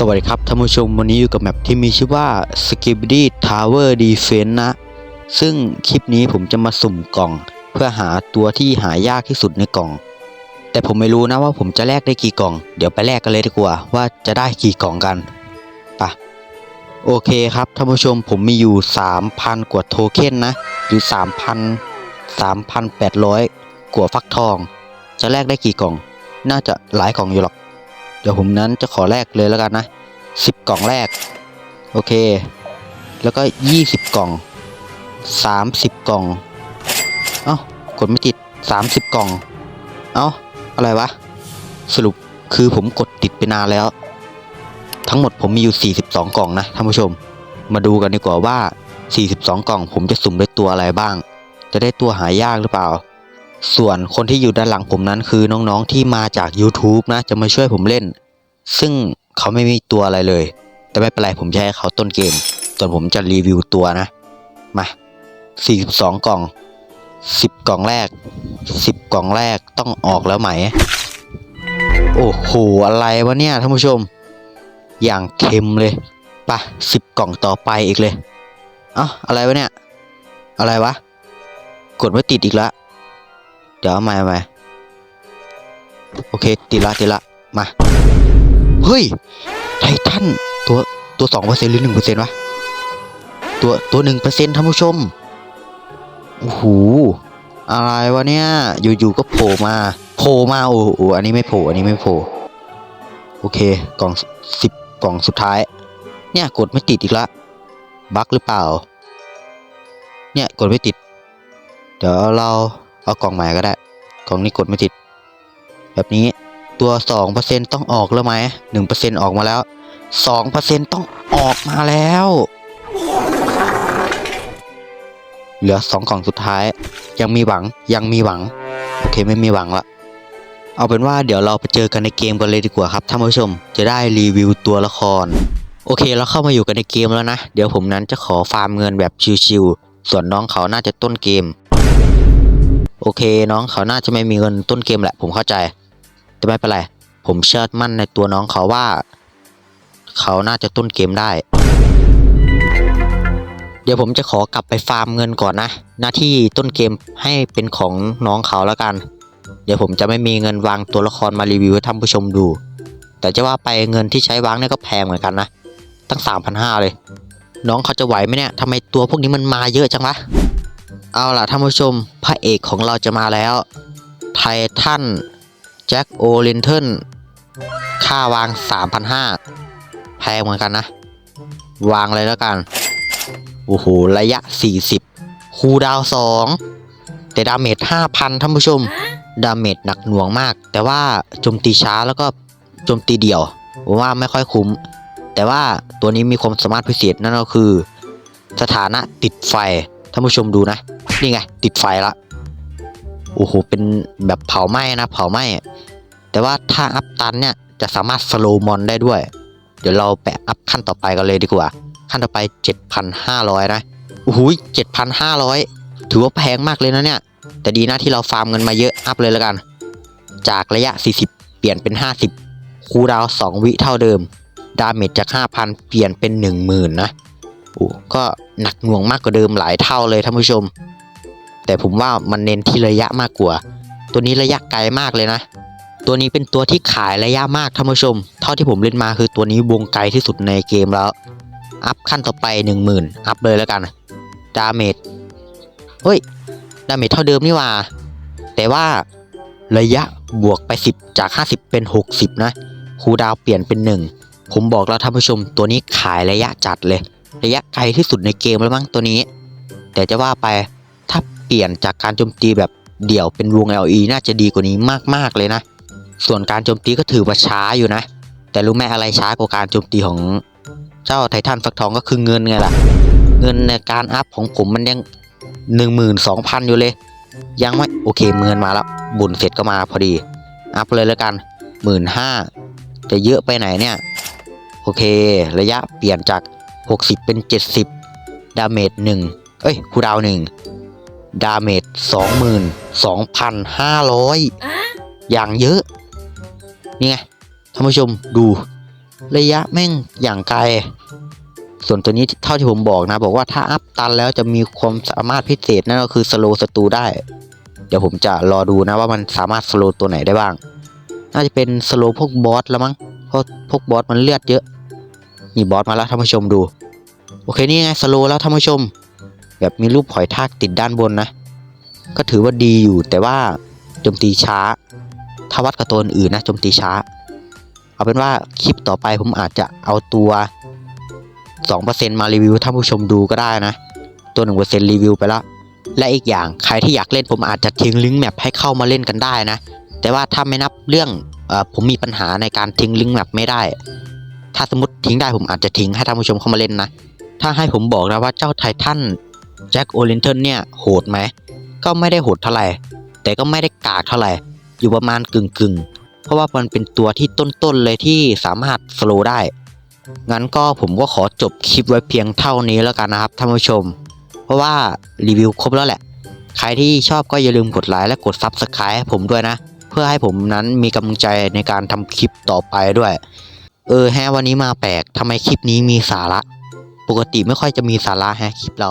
สวัสดีครับท่านผู้ชมวันนี้อยู่กับแมปที่มีชื่อว่า s k i b d y Tower Defense นะ ซึ่งคลิปนี้ผมจะมาสุ่มกล่อง เพื่อหาตัวที่หายากที่สุดในกล่อง แต่ผมไม่รู้นะว่าผมจะแลกได้กี่กล่อง เดี๋ยวไปแลกกันเลยดีกว่าว่าจะได้กี่กล่องกันปะโอเคครับท่านผู้ชมผมมีอยู่ 3,000 กว่าโทเค็นนะ หรือ 3,000 3,800 กว่าฟักทอง จะแลกได้กี่กล่อง น่าจะหลายกล่องอยู่หรอก ดี๋ยวผมนั้นจะขอแลกเลยแล้วกันนะสิบกล่องแรก โอเค แล้วก็ยี่สิบกล่องสามสิบกล่อง เอ้ากดไม่ติดสามสิบกล่อง เอ้า อะไรวะ สรุปคือผมกดติดไปนานแล้ว ทั้งหมดผมมีอยู่ 42 กล่องนะท่านผู้ชม มาดูกันดีกว่าว่า 42 กล่อง ผมจะสุ่มได้ตัวอะไรบ้าง จะได้ตัวหายากหรือเปล่า ส่วนคนที่อยู่ด้านหลังผมนั้นคือน้องๆที่มาจาก YouTube นะ จะมาช่วยผมเล่น ซึ่งเขาไม่มีตัวอะไรเลย แต่ไม่เป็นไรผมจะให้เขาต้นเกมส่วนผมจะรีวิวตัวนะ มา 42 กล่อง 10 กล่องแรก 10 กล่องแรกต้องออกแล้วไหม โอ้โห อะไรวะเนี่ยท่านผู้ชม อย่างเค็มเลยปะ10 กล่องต่อไปอีกเลย เอ้าอะไรวะเนี่ย อะไรวะ กดไม่ติดอีกแล้ว ดี๋ยวเอาใหม่เอาใหม่โอเคติดละติดละมา เฮ้ย ไททันตัวตัวสองเปอร์เซ็นต์หรือหนึ่งเปอร์เซ็นต์วะ ตัวตัวหนึ่งเปอร์เซ็นต์ท่านผู้ชม โอ้โห อะไรวะเนี่ย อยู่ๆก็โผล่มา โผล่มา โอ้โหอันนี้ไม่โผล่ อันนี้ไม่โผล่ โอเค กล่องสิบกล่องสุดท้าย เนี่ยกดไม่ติดอีกละ บั๊กหรือเปล่า เนี่ยกดไม่ติด เดี๋ยวเรา เอากล่องใหม่ก็ได้ กล่องนี้กดไม่ติด แบบนี้ตัวสองเปอร์เซนต้องออกแล้วไหมหนึ่งเปอร์เซ็นออกมาแล้วสองเปอร์เซ็นต้องออกมาแล้ว เหลือสองกล่องสุดท้าย ยังมีหวังยังมีหวัง โอเคไม่มีหวังละเอาเป็นว่าเดี๋ยวเราไปเจอกันในเกมกันเลยดีกว่าครับท่านผู้ชม จะได้รีวิวตัวละคร โอเคเราเข้ามาอยู่กันในเกมแล้วนะ เดี๋ยวผมนั้นจะขอฟาร์มเงินแบบชิวๆส่วนน้องเขาน่าจะต้นเกม โอเคน้องเขาน่าจะไม่มีเงินต้นเกมแหละ ผมเข้าใจ แต่ไม่เป็นไร ผมเชื่อมั่นในตัวน้องเขาว่า เขาน่าจะต้นเกมได้ เดี๋ยวผมจะขอกลับไปฟาร์มเงินก่อนนะ หน้าที่ต้นเกมให้เป็นของน้องเขาแล้วกัน เดี๋ยวผมจะไม่มีเงินวางตัวละครมารีวิวให้ท่านผู้ชมดู แต่จะว่าไปเงินที่ใช้วางเนี่ยก็แพงเหมือนกันนะ ตั้งสามพันห้าเลย น้องเขาจะไหวไหมเนี่ยทำไมตัวพวกนี้มันมาเยอะจังวะ เอาล่ะท่านผู้ชมพระเอกของเราจะมาแล้ว ไททันแจ็คโอเลนเทนค่าวาง 3,500 แพงเหมือนกันนะ วางเลยแล้วกัน โอ้โห ระยะ 40 คูดาว 2 แต่ดาเมจ 5,000 ท่านผู้ชม ดาเมจหนักหน่วงมาก แต่ว่าโจมตีช้าแล้วก็โจมตีเดี่ยวผมว่าไม่ค่อยคุ้ม แต่ว่าตัวนี้มีความสามารถพิเศษนั่นก็คือ สถานะติดไฟ ท่านผู้ชมดูนะ นี่ไง ติดไฟละ โอ้โห เป็นแบบเผาไหม้นะ เผาไหม้ แต่ว่าถ้าอัพตันเนี่ย จะสามารถสโลมอนได้ด้วย เดี๋ยวเราไปอัพขั้นต่อไปกันเลยดีกว่า ขั้นต่อไป 7,500 นะ โอ้โห7,500 ถือว่าแพงมากเลยนะเนี่ย แต่ดีนะที่เราฟาร์มเงินมาเยอะ อัพเลยแล้วกัน จากระยะ 40 เปลี่ยนเป็น 50 คูดาว 2 วิเท่าเดิม ดาเมจจาก 5,000 เปลี่ยนเป็น 10,000 นะ โอ้ก็หนักหน่วงมากกว่าเดิมหลายเท่าเลยท่านผู้ชม แต่ผมว่ามันเน้นที่ระยะมากกว่า ตัวนี้ระยะไกลมากเลยนะ ตัวนี้เป็นตัวที่ขายระยะมากท่านผู้ชม เท่าที่ผมเล่นมาคือตัวนี้วงไกลที่สุดในเกมแล้ว อัพขั้นต่อไป 10,000 อัพเลยแล้วกัน ดาเมจ เฮ้ย ดาเมจเท่าเดิมนี่ว่า แต่ว่าระยะบวกไป 10 จาก 50 เป็น 60 นะ คูดาวเปลี่ยนเป็น 1 ผมบอกแล้วท่านผู้ชมตัวนี้ขายระยะจัดเลย ระยะไกลที่สุดในเกมแล้วมั้งตัวนี้ แต่จะว่าไปถ้าเปลี่ยนจากการโจมตีแบบเดี่ยวเป็นวง LE น่าจะดีกว่านี้มากๆเลยนะ ส่วนการโจมตีก็ถือว่าช้าอยู่นะ แต่รู้ไหมอะไรช้ากว่าการโจมตีของเจ้าไททันฟักทองก็คือเงินไงล่ะ เงินในการอัพของผมมันยังหนึ่งหมื่นสองพันอยู่เลย ยังไม่โอเคเงินมาแล้ว บุญเสร็จก็มาพอดี อัพเลยแล้วกันหมื่นห้าจะเยอะไปไหนเนี่ย โอเค ระยะเปลี่ยนจาก 60 เป็น 70 ดาเมจ1เอ้ยคูลดาวน์1ดาเมจ22,500 อย่างเยอะ นี่ไงท่านผู้ชมดูระยะแม่งอย่างไกล ส่วนตัวนี้เท่าที่ผมบอกนะ บอกว่าถ้าอัพตันแล้วจะมีความสามารถพิเศษนั่นก็คือสโลศัตรูได้ เดี๋ยวผมจะรอดูนะว่ามันสามารถสโลตัวไหนได้บ้าง น่าจะเป็นสโลพวกบอสแล้วมั้งเพราะพวกบอสมันเลือดเยอะ นี่บอสมาแล้วท่านผู้ชมดู โอเคนี่ไงสโลแล้วท่านผู้ชม แบบมีรูปหอยทากติดด้านบนนะ ก็ถือว่าดีอยู่แต่ว่าโจมตีช้า ถ้าวัดกับตัวอื่นนะโจมตีช้า เอาเป็นว่าคลิปต่อไปผมอาจจะเอาตัว 2%มารีวิวท่านผู้ชมดูก็ได้นะ ตัว 1%รีวิวไปแล้วและอีกอย่างใครที่อยากเล่นผมอาจจะทิ้งลิงก์แมปให้เข้ามาเล่นกันได้นะ แต่ว่าถ้าไม่นับเรื่องอผมมีปัญหาในการทิ้งลิงก์แมปไม่ได้ ถ้าสมมติทิ้งได้ผมอาจจะทิ้งให้ท่านผู้ชมเข้ามาเล่นนะ ถ้าให้ผมบอกนะว่าเจ้าไททันแจ็คโอลินเทนเนี่ยโหดไหม ก็ไม่ได้โหดเท่าไหร่ แต่ก็ไม่ได้กากเท่าไหร่ อยู่ประมาณกึ่งกึ่งๆเพราะว่ามันเป็นตัวที่ต้นๆเลยที่สามารถสโลได้ งั้นก็ผมก็ขอจบคลิปไว้เพียงเท่านี้แล้วกันนะครับท่านผู้ชม เพราะว่ารีวิวครบแล้วแหละ ใครที่ชอบก็อย่าลืมกดไลค์และกด Subscribe ให้ผมด้วยนะ เพื่อให้ผมนั้นมีกำลังใจในการทำคลิปต่อไปด้วย เออแฮะวันนี้มาแปลกทำไมคลิปนี้มีสาระ ปกติไม่ค่อยจะมีสาระแฮะคลิปเรา